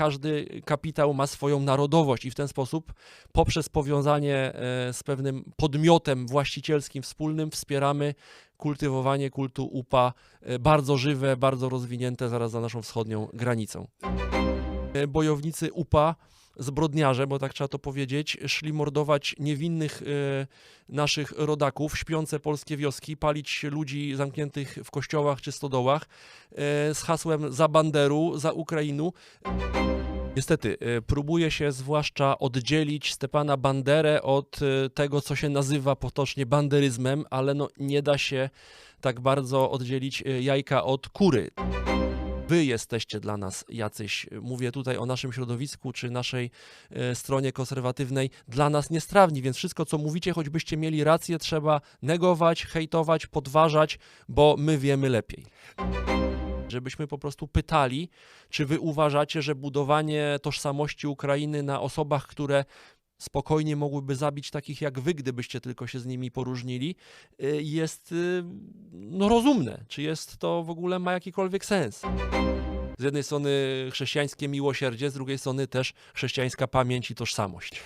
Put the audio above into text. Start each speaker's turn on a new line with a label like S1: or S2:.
S1: Każdy kapitał ma swoją narodowość i w ten sposób poprzez powiązanie e, z pewnym podmiotem właścicielskim wspólnym wspieramy kultywowanie kultu UPA e, bardzo żywe, bardzo rozwinięte zaraz za naszą wschodnią granicą. E, Bojownicy UPA, zbrodniarze, bo tak trzeba to powiedzieć, szli mordować niewinnych e, naszych rodaków, śpiące polskie wioski, palić ludzi zamkniętych w kościołach czy stodołach e, z hasłem za Banderu, za Ukrainu. Niestety, e, próbuje się zwłaszcza oddzielić Stepana Banderę od tego, co się nazywa potocznie banderyzmem, ale no nie da się tak bardzo oddzielić jajka od kury. Wy jesteście dla nas jacyś, mówię tutaj o naszym środowisku czy naszej e, stronie konserwatywnej, dla nas niestrawni, więc wszystko, co mówicie, choćbyście mieli rację, trzeba negować, hejtować, podważać, bo my wiemy lepiej. Żebyśmy po prostu pytali, czy wy uważacie, że budowanie tożsamości Ukrainy na osobach, które spokojnie mogłyby zabić takich jak wy, gdybyście tylko się z nimi poróżnili, y, jest y, no, rozumne? Czy jest to w ogóle ma jakikolwiek sens? Z jednej strony chrześcijańskie miłosierdzie, z drugiej strony też chrześcijańska pamięć i tożsamość.